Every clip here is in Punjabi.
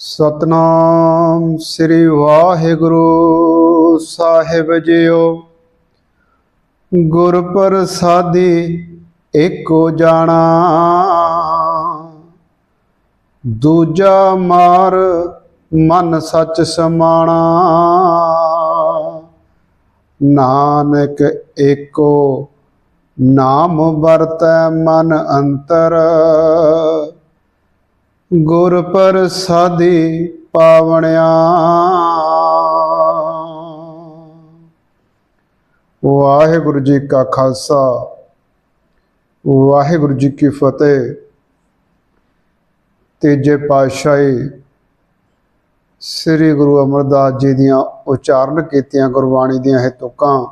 ਸਤਨਾਮ ਸ੍ਰੀ ਵਾਹਿਗੁਰੂ ਸਾਹਿਬ ਜੀਓ। ਗੁਰ ਪ੍ਰਸਾਦੀ ਏਕੋ ਜਾਣਾ। ਦੂਜਾ ਮਾਰ ਮਨ ਸੱਚ ਸਮਾਣਾ। ਨਾਨਕ ਏਕੋ ਨਾਮ ਵਰਤੈ ਮਨ ਅੰਤਰ। ਗੁਰ ਪ੍ਰਸਾਦੀ ਪਾਵਣਿਆ। ਵਾਹਿਗੁਰੂ ਜੀ ਕਾ ਖਾਲਸਾ, ਵਾਹਿਗੁਰੂ ਜੀ ਕੀ ਫਤਿਹ। ਤੀਜੇ ਪਾਤਸ਼ਾਹੀ ਸ੍ਰੀ ਗੁਰੂ ਅਮਰਦਾਸ ਜੀ ਦੀਆਂ ਉਚਾਰਨ ਕੀਤੀਆਂ ਗੁਰਬਾਣੀ ਦੀਆਂ ਇਹ ਤੁਕਾਂ।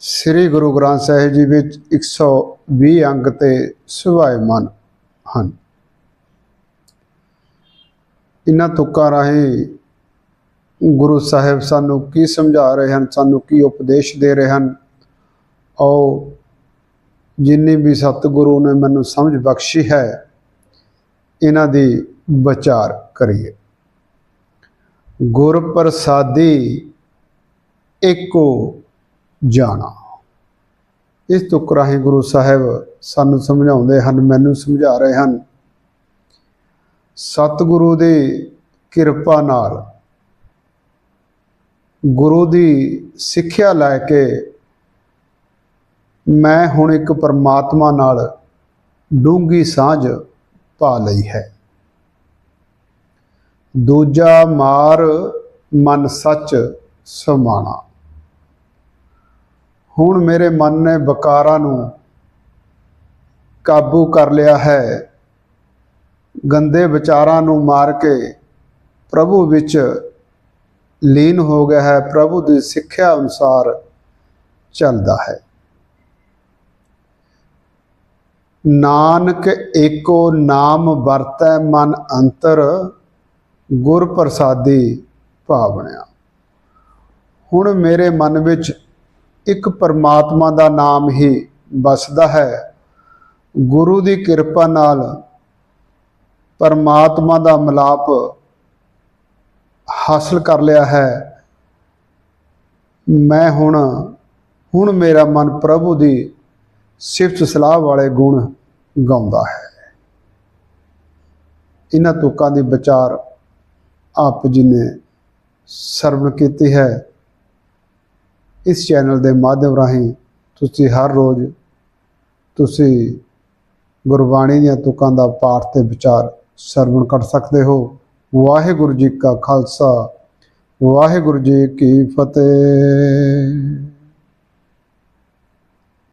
ਸ੍ਰੀ ਗੁਰੂ ਗ੍ਰੰਥ ਸਾਹਿਬ ਜੀ ਵਿੱਚ 120 ਅੰਗ ਤੇ ਸੁਭਾਇਮਾਨ ਹਨ। ਇਹਨਾਂ ਤੁਕਾਂ ਰਾਹੀਂ ਗੁਰੂ ਸਾਹਿਬ ਸਾਨੂੰ ਕੀ ਸਮਝਾ ਰਹੇ ਹਨ, ਸਾਨੂੰ ਕੀ ਉਪਦੇਸ਼ ਦੇ ਰਹੇ ਹਨ? ਆਓ, ਜਿੰਨੀ ਵੀ ਸਤਿਗੁਰੂ ਨੇ ਮੈਨੂੰ ਸਮਝ ਬਖਸ਼ੀ ਹੈ ਇਹਨਾਂ ਦੀ ਵਿਚਾਰ ਕਰੀਏ। ਗੁਰ ਪ੍ਰਸਾਦੀ ਏਕੋ ਜਾਣਾ। ਇਸ ਤੁਕ ਰਾਹੀਂ ਗੁਰੂ ਸਾਹਿਬ ਸਾਨੂੰ ਸਮਝਾਉਂਦੇ ਹਨ, ਮੈਨੂੰ ਸਮਝਾ ਰਹੇ ਹਨ। ਸਤਿਗੁਰੂ ਦੀ ਕਿਰਪਾ ਨਾਲ ਗੁਰੂ ਦੀ ਸਿੱਖਿਆ ਲੈ ਕੇ ਮੈਂ ਹੁਣ ਇੱਕ ਪਰਮਾਤਮਾ ਨਾਲ ਡੂੰਗੀ ਸਾਂਝ ਪਾ ਲਈ ਹੈ। ਦੂਜਾ ਮਾਰ ਮਨ ਸੱਚ ਸਮਾਣਾ। ਹੁਣ ਮੇਰੇ ਮਨ ਨੇ ਵਿਕਾਰਾਂ ਨੂੰ ਕਾਬੂ ਕਰ ਲਿਆ ਹੈ। ਗੰਦੇ ਵਿਚਾਰਾਂ ਨੂੰ ਮਾਰ ਕੇ ਪ੍ਰਭੂ ਵਿੱਚ ਲੀਨ ਹੋ ਗਿਆ ਹੈ। ਪ੍ਰਭੂ ਦੀ ਸਿੱਖਿਆ ਅਨੁਸਾਰ ਚੱਲਦਾ ਹੈ। ਨਾਨਕ ਏਕੋ ਨਾਮ ਵਰਤੈ ਮਨ ਅੰਤਰ ਗੁਰ ਪ੍ਰਸਾਦੀ ਭਾਵਣਿਆ ਹੁਣ ਮੇਰੇ ਮਨ ਵਿੱਚ ਇੱਕ ਪਰਮਾਤਮਾ ਦਾ ਨਾਮ ਹੀ ਵਸਦਾ ਹੈ। ਗੁਰੂ ਦੀ ਕਿਰਪਾ ਨਾਲ ਪਰਮਾਤਮਾ ਦਾ ਮਿਲਾਪ ਹਾਸਲ ਕਰ ਲਿਆ ਹੈ। ਮੈਂ ਹੁਣ ਹੁਣ ਮੇਰਾ ਮਨ ਪ੍ਰਭੂ ਦੀ ਸਿਫਤ ਸਲਾਹ ਵਾਲੇ ਗੁਣ ਗਾਉਂਦਾ ਹੈ। ਇਹਨਾਂ ਤੁਕਾਂ ਦੀ ਵਿਚਾਰ ਆਪ ਜੀ ਨੇ ਸਰਵ ਕੀਤੀ ਹੈ। ਇਸ ਚੈਨਲ ਦੇ ਮਾਧਿਅਮ ਰਾਹੀਂ ਤੁਸੀਂ ਹਰ ਰੋਜ਼ ਤੁਸੀਂ ਗੁਰਬਾਣੀ ਦੀਆਂ ਤੁਕਾਂ ਦਾ ਪਾਠ ਤੇ ਵਿਚਾਰ ਸਰਵਣ ਕਰ ਸਕਦੇ ਹੋ। ਵਾਹਿਗੁਰੂ ਜੀ ਕਾ ਖਾਲਸਾ। ਵਾਹਿਗੁਰੂ ਜੀ ਕੀ ਫਤਿਹ।